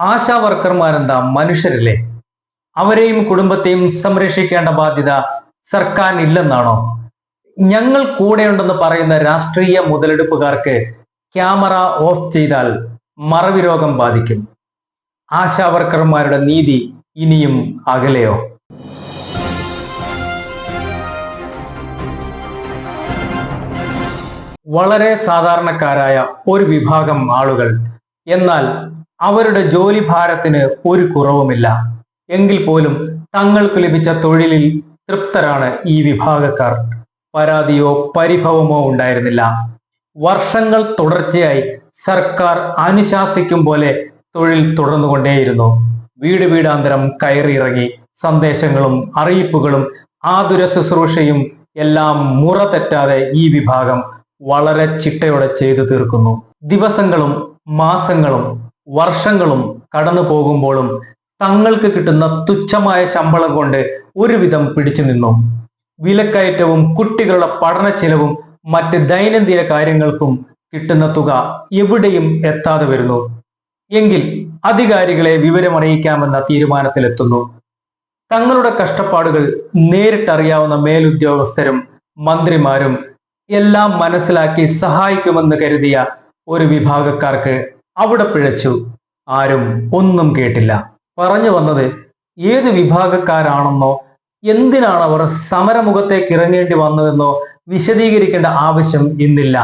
ആശാ വർക്കർമാരെന്താ മനുഷ്യരല്ലേ? അവരെയും കുടുംബത്തെയും സംരക്ഷിക്കേണ്ട ബാധ്യത സർക്കാരിനില്ലെന്നാണോ? ഞങ്ങൾ കൂടെയുണ്ടെന്ന് പറയുന്ന രാഷ്ട്രീയ മുതലെടുപ്പുകാർക്ക് ക്യാമറ ഓഫ് ചെയ്താൽ മറവി രോഗം ബാധിക്കും. ആശാ വർക്കർമാരുടെ നീതി ഇനിയും അകലെയോ? വളരെ സാധാരണക്കാരായ ഒരു വിഭാഗം ആളുകൾ. എന്നാൽ അവരുടെ ജോലി ഭാരത്തിന് ഒരു കുറവുമില്ല. എങ്കിൽ പോലും തങ്ങൾക്ക് ലഭിച്ച തൊഴിലിൽ തൃപ്തരാണ് ഈ വിഭാഗക്കാർ. പരാതിയോ പരിഭവമോ ഉണ്ടായിരുന്നില്ല. വർഷങ്ങൾ തുടർച്ചയായി സർക്കാർ അനുശാസിക്കും പോലെ തൊഴിൽ തുടർന്നുകൊണ്ടേയിരുന്നു. വീട് വീടാന്തരം കയറിയിറങ്ങി സന്ദേശങ്ങളും അറിയിപ്പുകളും ആതുര ശുശ്രൂഷയും എല്ലാം മുറ തെറ്റാതെ ഈ വിഭാഗം വളരെ ചിട്ടയോടെ ചെയ്തു തീർക്കുന്നു. ദിവസങ്ങളും മാസങ്ങളും വർഷങ്ങളും കടന്നു പോകുമ്പോഴും തങ്ങൾക്ക് കിട്ടുന്ന തുച്ഛമായ ശമ്പളം കൊണ്ട് ഒരുവിധം പിടിച്ചു നിന്നു. വിലക്കയറ്റവും കുട്ടികളുടെ പഠന ചെലവും മറ്റ് ദൈനംദിന കാര്യങ്ങൾക്കും കിട്ടുന്ന തുക എവിടെയും എത്താതെ വരുന്നു. എങ്കിൽ അധികാരികളെ വിവരമറിയിക്കാമെന്ന തീരുമാനത്തിലെത്തുന്നു. തങ്ങളുടെ കഷ്ടപ്പാടുകൾ നേരിട്ടറിയാവുന്ന മേലുദ്യോഗസ്ഥരും മന്ത്രിമാരും എല്ലാം മനസ്സിലാക്കി സഹായിക്കുമെന്ന് കരുതിയ ഒരു വിഭാഗക്കാർക്ക് അവിടെ പിഴച്ചു. ആരും ഒന്നും കേട്ടില്ല. പറഞ്ഞു വന്നത് ഏത് വിഭാഗക്കാരാണെന്നോ എന്തിനാണ് അവർ സമരമുഖത്തേക്ക് ഇറങ്ങേണ്ടി വന്നതെന്നോ വിശദീകരിക്കേണ്ട ആവശ്യം ഇന്നില്ല.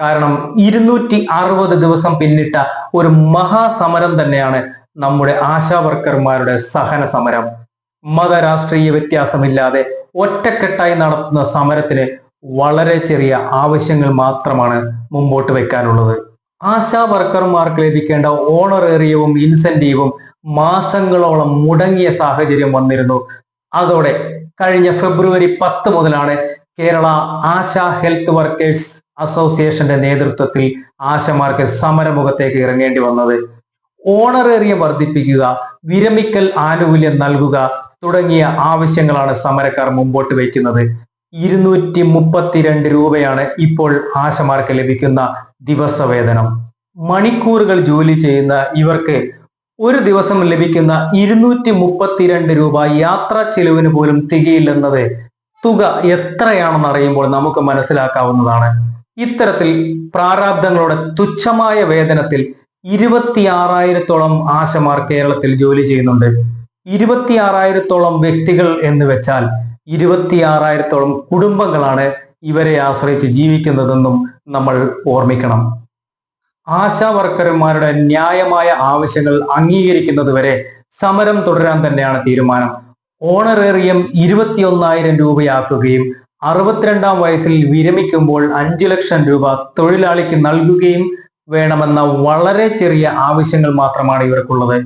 കാരണം ഇരുന്നൂറ്റി അറുപത് ദിവസം പിന്നിട്ട ഒരു മഹാസമരം തന്നെയാണ് നമ്മുടെ ആശാവർക്കർമാരുടെ സഹന സമരം മതരാഷ്ട്രീയ വ്യത്യാസമില്ലാതെ ഒറ്റക്കെട്ടായി നടത്തുന്ന സമരത്തിന് വളരെ ചെറിയ ആവശ്യങ്ങൾ മാത്രമാണ് മുമ്പോട്ട് വെക്കാനുള്ളത്. ആശാ വർക്കർമാർക്ക് ലഭിക്കേണ്ട ഓണറേറിയവും ഇൻസെന്റീവും മാസങ്ങളോളം മുടങ്ങിയ സാഹചര്യം വന്നിരുന്നു. അതോടെ കഴിഞ്ഞ ഫെബ്രുവരി പത്ത് മുതലാണ് കേരള ആശാ ഹെൽത്ത് വർക്കേഴ്സ് അസോസിയേഷന്റെ നേതൃത്വത്തിൽ ആശമാർക്ക് സമരമുഖത്തേക്ക് ഇറങ്ങേണ്ടി വന്നത്. ഓണറേറിയം വർദ്ധിപ്പിക്കുക വിരമിക്കൽ ആനുകൂല്യം നൽകുക തുടങ്ങിയ ആവശ്യങ്ങളാണ് സമരക്കാർ മുമ്പോട്ട് വയ്ക്കുന്നത്. ഇരുന്നൂറ്റി മുപ്പത്തിരണ്ട് രൂപയാണ് ഇപ്പോൾ ആശമാർക്ക് ലഭിക്കുന്ന ദിവസവേതനം. മണിക്കൂറുകൾ ജോലി ചെയ്യുന്ന ഇവർക്ക് ഒരു ദിവസം ലഭിക്കുന്ന ഇരുന്നൂറ്റി മുപ്പത്തിരണ്ട് രൂപ യാത്രാ ചെലവിന് പോലും തികയില്ലെന്നത് തുക എത്രയാണെന്ന് അറിയുമ്പോൾ നമുക്ക് മനസ്സിലാക്കാവുന്നതാണ്. ഇത്തരത്തിൽ പ്രാരാബ്ദങ്ങളുടെ തുച്ഛമായ വേതനത്തിൽ ഇരുപത്തി ആറായിരത്തോളം ആശമാർ കേരളത്തിൽ ജോലി ചെയ്യുന്നുണ്ട്. ഇരുപത്തി ആറായിരത്തോളം വ്യക്തികൾ എന്ന് വെച്ചാൽ ഇരുപത്തി ആറായിരത്തോളം കുടുംബങ്ങളാണ് ഇവരെ ആശ്രയിച്ച് ജീവിക്കുന്നതെന്നും നമ്മൾ ഓർമ്മിക്കണം. ആശാ വർക്കർമാരുടെ ന്യായമായ ആവശ്യങ്ങൾ അംഗീകരിക്കുന്നതുവരെ സമരം തുടരാൻ തന്നെയാണ് തീരുമാനം. ഓണറേറിയം ഇരുപത്തിയൊന്നായിരം രൂപയാക്കുകയും അറുപത്തിരണ്ടാം വയസ്സിൽ വിരമിക്കുമ്പോൾ അഞ്ചു ലക്ഷം രൂപ തൊഴിലാളിക്ക് നൽകുകയും വേണമെന്ന വളരെ ചെറിയ ആവശ്യങ്ങൾ മാത്രമാണ് ഇവർക്കുള്ളത്.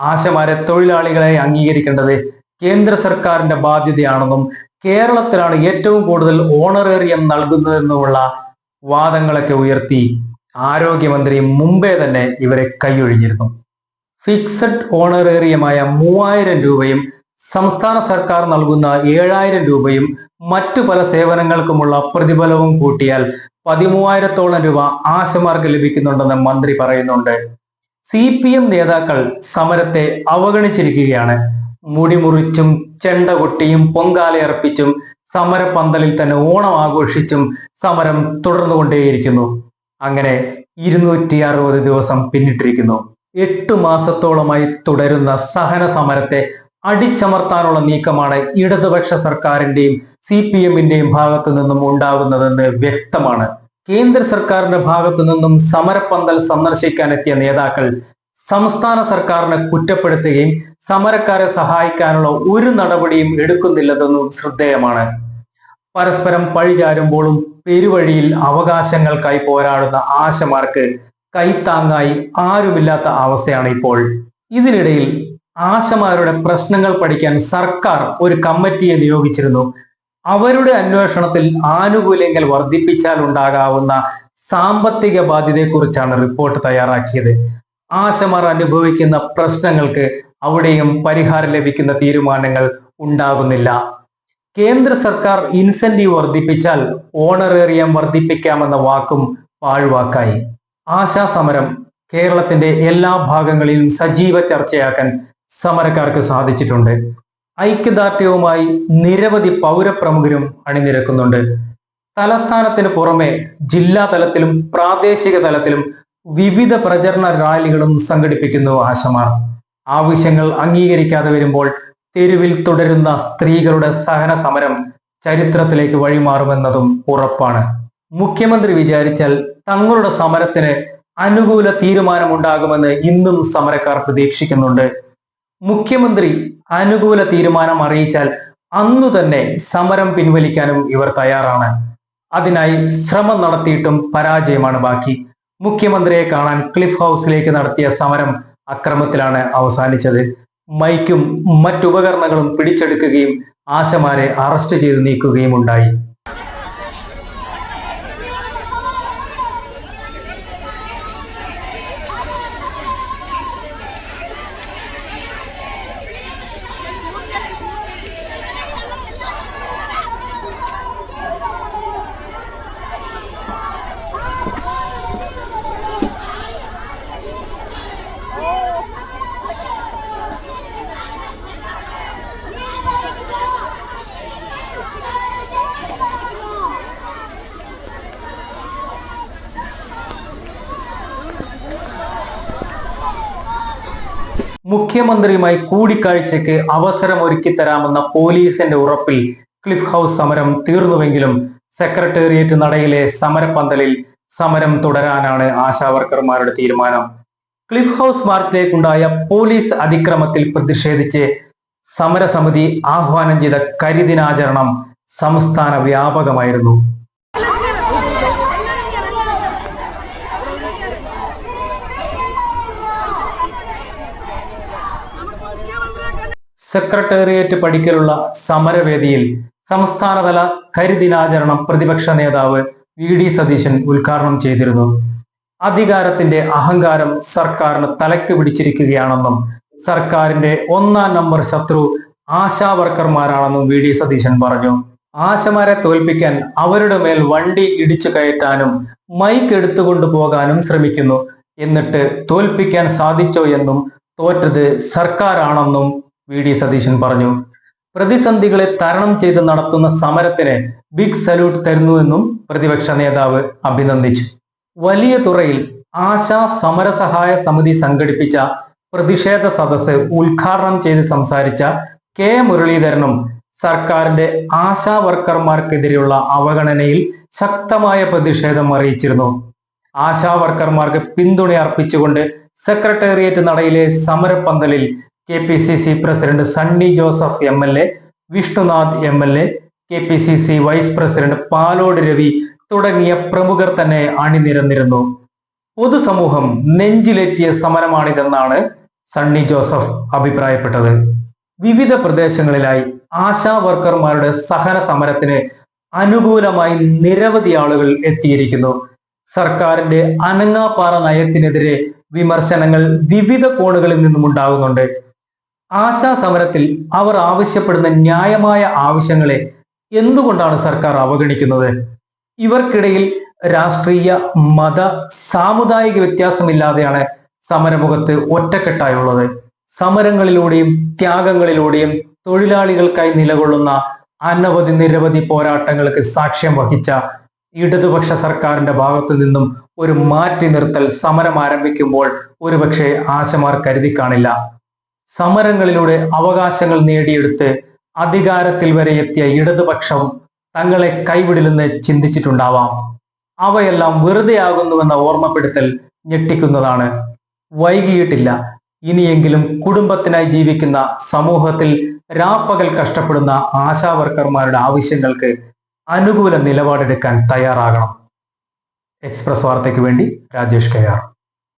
ആശമാരെ തൊഴിലാളികളെ അംഗീകരിക്കേണ്ടത് കേന്ദ്ര സർക്കാരിന്റെ ബാധ്യതയാണെന്നും കേരളത്തിലാണ് ഏറ്റവും കൂടുതൽ ഓണറേറിയം നൽകുന്നതെന്നുമുള്ള വാദങ്ങളൊക്കെ ഉയർത്തി ആരോഗ്യമന്ത്രി മുമ്പേ തന്നെ ഇവരെ കൈയൊഴിഞ്ഞിരുന്നു. ഫിക്സഡ് ഓണറേറിയമായ മൂവായിരം രൂപയും സംസ്ഥാന സർക്കാർ നൽകുന്ന ഏഴായിരം രൂപയും മറ്റു പല സേവനങ്ങൾക്കുമുള്ള പ്രതിഫലവും കൂട്ടിയാൽ പതിമൂവായിരത്തോളം രൂപ ആശമാർക്ക് ലഭിക്കുന്നുണ്ടെന്ന് മന്ത്രി പറയുന്നുണ്ട്. സി പി എം നേതാക്കൾ സമരത്തെ അവഗണിച്ചിരിക്കുകയാണ്. മുടിമുറിച്ചും ചെണ്ട കൊട്ടിയും പൊങ്കാലയർപ്പിച്ചും സമരപ്പന്തലിൽ തന്നെ ഓണം ആഘോഷിച്ചും സമരം തുടർന്നുകൊണ്ടേയിരിക്കുന്നു. അങ്ങനെ ഇരുന്നൂറ്റി അറുപത് ദിവസം പിന്നിട്ടിരിക്കുന്നു. എട്ടു മാസത്തോളമായി തുടരുന്ന സഹന സമരത്തെ അടിച്ചമർത്താനുള്ള നീക്കമാണ് ഇടതുപക്ഷ സർക്കാരിന്റെയും സി പി എമ്മിന്റെയും ഭാഗത്തു നിന്നും ഉണ്ടാകുന്നതെന്ന് വ്യക്തമാണ്. കേന്ദ്ര സർക്കാരിന്റെ ഭാഗത്തു നിന്നും സമരപ്പന്തൽ സന്ദർശിക്കാനെത്തിയ നേതാക്കൾ സംസ്ഥാന സർക്കാരിനെ കുറ്റപ്പെടുത്തുകയും സമരക്കാരെ സഹായിക്കാനുള്ള ഒരു നടപടിയും എടുക്കുന്നില്ലതെന്നും ശ്രദ്ധേയമാണ്. പരസ്പരം പഴിചാരുമ്പോഴും പെരുവഴിയിൽ അവകാശങ്ങൾക്കായി പോരാടുന്ന ആശമാർക്ക് കൈത്താങ്ങായി ആരുമില്ലാത്ത അവസ്ഥയാണ് ഇപ്പോൾ. ഇതിനിടയിൽ ആശമാരുടെ പ്രശ്നങ്ങൾ പഠിക്കാൻ സർക്കാർ ഒരു കമ്മിറ്റിയെ നിയോഗിച്ചിരുന്നു. അവരുടെ അന്വേഷണത്തിൽ ആനുകൂല്യങ്ങൾ വർദ്ധിപ്പിച്ചാൽ ഉണ്ടാകാവുന്ന സാമ്പത്തിക ബാധ്യതയെക്കുറിച്ചാണ് റിപ്പോർട്ട് തയ്യാറാക്കിയത്. ആശമാർ അനുഭവിക്കുന്ന പ്രശ്നങ്ങൾക്ക് അവിടെയും പരിഹാരം ലഭിക്കുന്ന തീരുമാനങ്ങൾ ഉണ്ടാകുന്നില്ല. കേന്ദ്ര സർക്കാർ ഇൻസെന്റീവ് വർദ്ധിപ്പിച്ചാൽ ഓണറേറിയം വർദ്ധിപ്പിക്കാമെന്ന വാക്കും പാഴ്വാക്കായി. ആശാ സമരം കേരളത്തിന്റെ എല്ലാ ഭാഗങ്ങളിലും സജീവ ചർച്ചയാക്കാൻ സമരക്കാർക്ക് സാധിച്ചിട്ടുണ്ട്. ഐക്യദാർഢ്യവുമായി നിരവധി പൗരപ്രമുഖരും അണിനിരക്കുന്നുണ്ട്. തലസ്ഥാനത്തിന് പുറമെ ജില്ലാ തലത്തിലും പ്രാദേശിക തലത്തിലും വിവിധ പ്രചരണ റാലികളും സംഘടിപ്പിക്കുന്നു ആശമാർ. ആവശ്യങ്ങൾ അംഗീകരിക്കാതെ വരുമ്പോൾ തെരുവിൽ തുടരുന്ന സ്ത്രീകളുടെ സഹന സമരം ചരിത്രത്തിലേക്ക് വഴിമാറുമെന്നതും ഉറപ്പാണ്. മുഖ്യമന്ത്രി വിചാരിച്ചാൽ തങ്ങളുടെ സമരത്തിന് അനുകൂല തീരുമാനമുണ്ടാകുമെന്ന് ഇന്നും സമരക്കാർ പ്രതീക്ഷിക്കുന്നുണ്ട്. മുഖ്യമന്ത്രി അനുകൂല തീരുമാനം അറിയിച്ചാൽ അന്നു തന്നെ സമരം പിൻവലിക്കാനും ഇവർ തയ്യാറാണ്. അതിനായി ശ്രമം നടത്തിയിട്ടും പരാജയമാണ് ബാക്കി. മുഖ്യമന്ത്രിയെ കാണാൻ ക്ലിഫ് ഹൗസിലേക്ക് നടത്തിയ സമരം അക്രമത്തിലാണ് അവസാനിച്ചത്. മൈക്കും മറ്റുപകരണങ്ങളും പിടിച്ചെടുക്കുകയും ആശമാരെ അറസ്റ്റ് ചെയ്ത് നീക്കുകയും ഉണ്ടായി മുഖ്യമന്ത്രിയുമായി കൂടിക്കാഴ്ചയ്ക്ക് അവസരം ഒരുക്കി തരാമെന്ന പോലീസിന്റെ ഉറപ്പിൽ ക്ലിഫ് ഹൗസ് സമരം തീർന്നുവെങ്കിലും സെക്രട്ടേറിയറ്റ് നടയിലെ സമരപ്പന്തലിൽ സമരം തുടരാനാണ് ആശാവർക്കർമാരുടെ തീരുമാനം. ക്ലിഫ് ഹൗസ് മാർച്ചിലേക്കുണ്ടായ പോലീസ് അതിക്രമത്തിൽ പ്രതിഷേധിച്ച് സമരസമിതി ആഹ്വാനം ചെയ്ത കരിദിനാചരണം സംസ്ഥാന വ്യാപകമായിരുന്നു. സെക്രട്ടേറിയറ്റ് പടിക്കലുള്ള സമരവേദിയിൽ സംസ്ഥാനതല കരിദിനാചരണം പ്രതിപക്ഷ നേതാവ് വി ഡി സതീശൻ ഉദ്ഘാടനം ചെയ്തിരുന്നു. അധികാരത്തിന്റെ അഹങ്കാരം സർക്കാരിന് തലക്ക് പിടിച്ചിരിക്കുകയാണെന്നും സർക്കാരിന്റെ ഒന്നാം നമ്പർ ശത്രു ആശാ വർക്കർമാരാണെന്നും വി ഡി സതീശൻ പറഞ്ഞു. ആശമാരെ തോൽപ്പിക്കാൻ അവരുടെ മേൽ വണ്ടി ഇടിച്ചു കയറ്റാനും മൈക്ക് എടുത്തുകൊണ്ടു പോകാനും ശ്രമിക്കുന്നു. എന്നിട്ട് തോൽപ്പിക്കാൻ സാധിച്ചോ എന്നും തോറ്റത് സർക്കാരാണെന്നും വി ഡി സതീശൻ പറഞ്ഞു. പ്രതിസന്ധികളെ തരണം ചെയ്ത് നടത്തുന്ന സമരത്തിന് ബിഗ് സല്യൂട്ട് തരുന്നുവെന്നും പ്രതിപക്ഷ നേതാവ് അഭിനന്ദിച്ചു. വലിയ തുറയിൽ ആശാ സമരസഹായ സമിതി സംഘടിപ്പിച്ച പ്രതിഷേധ സദസ്സ് ഉദ്ഘാടനം ചെയ്ത് സംസാരിച്ച കെ മുരളീധരനും സർക്കാരിന്റെ ആശാ വർക്കർമാർക്കെതിരെയുള്ള അവഗണനയിൽ ശക്തമായ പ്രതിഷേധം അറിയിച്ചിരുന്നു. ആശാ വർക്കർമാർക്ക് പിന്തുണ അർപ്പിച്ചുകൊണ്ട് സെക്രട്ടേറിയറ്റ് നടയിലെ സമരപ്പന്തലിൽ K P C C president Sunny Joseph M L A Vishnunath M L A K P C C vice president Palode Ravi തുടങ്ങിയ പ്രമുഖർ തന്നെ അണിനിരന്നിരുന്നു. പൊതുസമൂഹം നെഞ്ചിലേറ്റിയ സമരമാണിതെന്നാണ് സണ്ണി ജോസഫ് അഭിപ്രായപ്പെട്ടത്. വിവിധ പ്രദേശങ്ങളിലായി ആശാ വർക്കർമാരുടെ സഹന സമരത്തിന് അനുകൂലമായി നിരവധി ആളുകൾ എത്തിയിരിക്കുന്നു. സർക്കാരിന്റെ അനങ്ങാപ്പാറ നയത്തിനെതിരെ വിമർശനങ്ങൾ വിവിധ കോണുകളിൽ നിന്നും ഉണ്ടാകുന്നുണ്ട് ആശാ സമരത്തിൽ അവർ ആവശ്യപ്പെടുന്ന ന്യായമായ ആവശ്യങ്ങളെ എന്തുകൊണ്ടാണ് സർക്കാർ അവഗണിക്കുന്നത്? ഇവർക്കിടയിൽ രാഷ്ട്രീയ മത സാമുദായിക വ്യത്യാസമില്ലാതെയാണ് സമരമുഖത്ത് ഒറ്റക്കെട്ടായുള്ളത്. സമരങ്ങളിലൂടെയും ത്യാഗങ്ങളിലൂടെയും തൊഴിലാളികൾക്കായി നിലകൊള്ളുന്ന അനവധി നിരവധി പോരാട്ടങ്ങൾക്ക് സാക്ഷ്യം വഹിച്ച ഇടതുപക്ഷ സർക്കാരിന്റെ ഭാഗത്തു നിന്നും ഒരു മാറ്റി നിർത്തൽ സമരം ആരംഭിക്കുമ്പോൾ ഒരുപക്ഷെ ആശമാർ കരുതി കാണില്ല. സമരങ്ങളിലൂടെ അവകാശങ്ങൾ നേടിയെടുത്ത് അധികാരത്തിൽ വരെ എത്തിയ ഇടതുപക്ഷം തങ്ങളെ കൈവിടില്ലെന്ന് ചിന്തിച്ചിട്ടുണ്ടാവാം. അവയെല്ലാം വെറുതെയാകുന്നുവെന്ന ഓർമ്മപ്പെടുത്തൽ ഞെട്ടിക്കുന്നതാണ്. വൈകിയിട്ടില്ല. ഇനിയെങ്കിലും കുടുംബത്തിനായി ജീവിക്കുന്ന സമൂഹത്തിൽ രാപ്പകൽ കഷ്ടപ്പെടുന്ന ആശാവർക്കർമാരുടെ ആവശ്യങ്ങൾക്ക് അനുകൂല നിലപാടെടുക്കാൻ തയ്യാറാകണം. എക്സ്പ്രസ് വാർത്തയ്ക്ക് വേണ്ടി രാജേഷ് കെ ആർ.